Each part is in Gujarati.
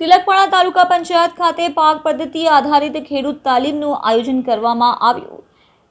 તિલકવાડા તાલુકા પંચાયત ખાતે પાક પદ્ધતિ આધારિત ખેડૂત તાલીમનું આયોજન કરવામાં આવ્યું.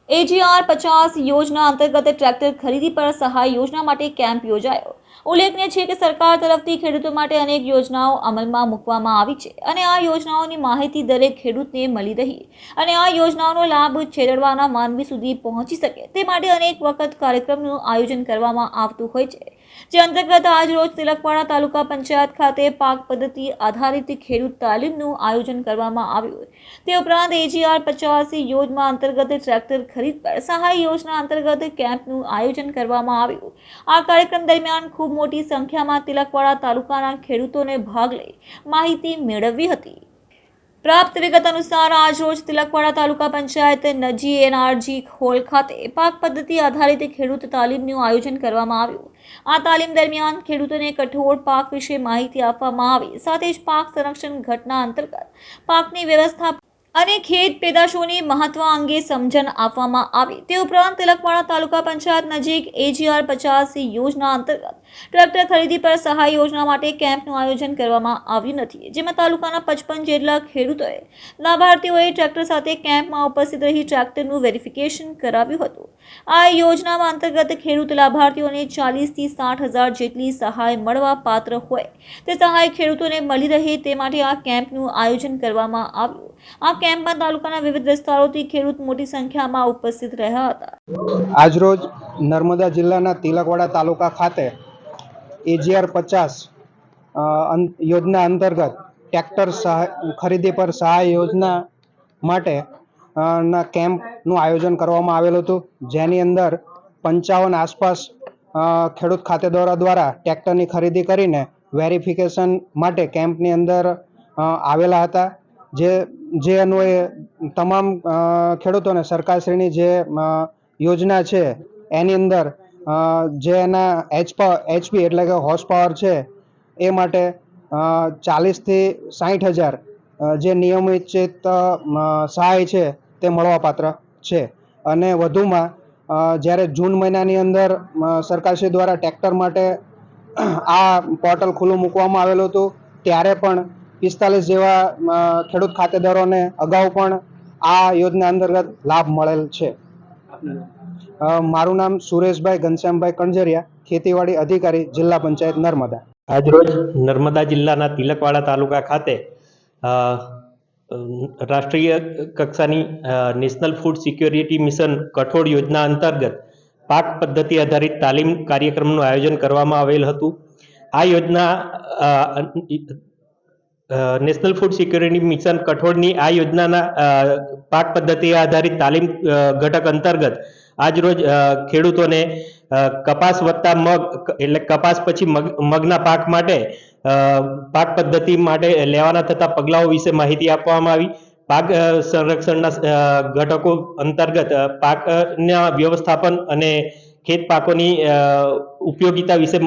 એજીઆર પચાસ યોજના અંતર્ગત ટ્રેક્ટર ખરીદી પર સહાય યોજના માટે કેમ્પ યોજાયો. ઉલ્લેખનીય છે કે સરકાર તરફથી ખેડૂતો માટે અનેક યોજનાઓ અમલમાં મૂકવામાં આવી છે અને આ યોજનાઓની માહિતી દરેક ખેડૂતને મળી રહી અને આ યોજનાઓનો લાભ છેડવાના માનવી સુધી પહોંચી શકે તે માટે અનેક વખત કાર્યક્રમનું આયોજન કરવામાં આવતું હોય છે. જે અંતર્ગત આજરોજ તિલકવાડા તાલુકા પંચાયત ખાતે પાક પદ્ધતિ આધારિત ખેડૂત તાલીમનું આયોજન કરવામાં આવ્યું. તે ઉપરાંત એજીઆર પચાસી યોજના અંતર્ગત ટ્રેક્ટર ખરીદ પર સહાય યોજના અંતર્ગત કેમ્પનું આયોજન કરવામાં આવ્યું. આ કાર્યક્રમ દરમિયાન ખૂબ મોટી સંખ્યામાં તિલકવાડા તાલુકાના ખેડૂતોને ભાગ લઈ માહિતી મેળવી હતી. પ્રાપ્ત વિગત અનુસાર આજરોજ તિલકવાડા તાલુકા પંચાયત નજી એનઆરજી હોલ ખાતે પાક પદ્ધતિ આધારિત ખેડૂત તાલીમનું આયોજન કરવામાં આવ્યું. આ તાલીમ દરમિયાન ખેડૂતોને કઠોળ પાક વિશે માહિતી આપવામાં આવી, સાથે જ પાક સંરક્ષણ ઘટના અંતર્ગત પાકની વ્યવસ્થા અને ખેત પેદાશોની મહત્વ અંગે સમજણ આપવામાં આવી. તે ઉપરાંત તિલકવાડા તાલુકા પંચાયત નજીક એજીઆર પચાસ યોજના અંતર્ગત ટ્રેક્ટર ખરીદી પર સહાય યોજના માટે કેમ્પનું આયોજન કરવામાં આવ્યું નથી. જેમાં તાલુકાના પચપન જેટલા ખેડૂતોએ લાભાર્થીઓએ ટ્રેક્ટર સાથે કેમ્પમાં ઉપસ્થિત રહી ટ્રેક્ટરનું વેરિફિકેશન કરાવ્યું હતું. આ યોજનામાં અંતર્ગત ખેડૂત લાભાર્થીઓને ચાલીસથી સાઠ હજાર જેટલી સહાય મળવા પાત્ર હોય. તે સહાય ખેડૂતોને મળી રહે તે માટે આ કેમ્પનું આયોજન કરવામાં આવ્યું. આ કેમ્પમાં તાલુકાના વિવિધ વિસ્તારોથી ખેડૂત મોટી સંખ્યામાં ઉપસ્થિત રહ્યા હતા. આજરોજ નર્મદા જિલ્લાના તિલકવાડા તાલુકા ખાતે એજીઆર પચાસ યોજના અંતર્ગત ટ્રેક્ટર સહાય, ખરીદી પર સહાય યોજના માટે ના કેમ્પનું આયોજન કરવામાં આવેલું હતું. જેની અંદર પંચાવન આસપાસ ખેડૂત ખાતેદારો દ્વારા ટ્રેક્ટરની ખરીદી કરીને વેરિફિકેશન માટે કેમ્પની અંદર આવેલા હતા. જે જે અન્વયે તમામ ખેડૂતોને સરકારશ્રીની જે યોજના છે, એની અંદર જે એના એચ એચપી એટલે કે હોર્સ પાવર છે, એ માટે ચાલીસથી સાઠ હજાર જે નિયમિત સહાય છે, તે મળવાપાત્ર છે. અને વધુમાં જ્યારે જૂન મહિનાની અંદર સરકારશ્રી દ્વારા ટ્રેક્ટર માટે, આ પોર્ટલ ખુલ્લું મૂકવામાં આવેલું હતું, ત્યારે પણ પિસ્તાલીસ જેવા ખેડૂત ખાતેદારોને અગાઉ પણ આ યોજના અંતર્ગત લાભ મળેલ છે. મારું નામ સુરેશભાઈ ઘનશ્યામભાઈ કણજરિયા, ખેતીવાડી અધિકારી, જિલ્લા પંચાયત નર્મદા. આજરોજ નર્મદા જિલ્લાના તિલકવાડા તાલુકા ખાતે રાષ્ટ્રીય કક્ષાની નેશનલ ફૂડ સિક્યોરિટી મિશન કઠોળ યોજના અંતર્ગત પાક પદ્ધતિ આધારિત તાલીમ કાર્યક્રમનું આયોજન કરવામાં આવેલ હતું. આ યોજના નેશનલ ફૂડ સિક્યોરિટી મિશન કઠોળની આ યોજનાના પાક પદ્ધતિ આધારિત તાલીમ ઘટક અંતર્ગત આજરોજ ખેડૂતોને કપાસ વત્તા મગ એટલે કપાસ પછી મગ, મગના પાક માટે પાક પદ્ધતિ માટે લેવાના થતા પગલાઓ વિશે માહિતી આપવામાં આવી. પાક સંરક્ષણના ઘટકો અંતર્ગત પાકના વ્યવસ્થાપન અને ખેત પાકોની ઉપયોગિતા વિશે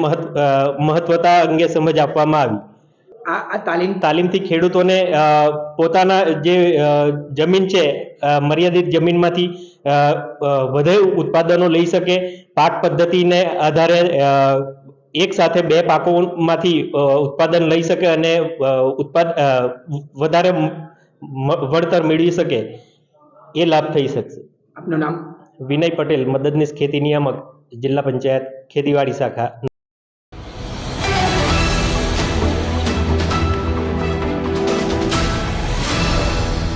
મહત્વતા અંગે સમજ આપવામાં આવી. આ આ તાલીમ તાલીમથી ખેડૂતોને પોતાના જે જમીન છે મર્યાદિત જમીનમાંથી અ, ઉત્પાદનો લઈ શકે. પાક પદ્ધતિને આધારે એક સાથે બે પાકોમાંથી ઉત્પાદન લઈ શકે અને ઉત્પાદ વધારે વળતર મેળવી શકે. એ લાભ થઈ શકશે. આપનું નામ? વિનય પટેલ મદદનીશ ખેતી નિયામક જિલ્લા પંચાયત ખેતીવાડી શાખા.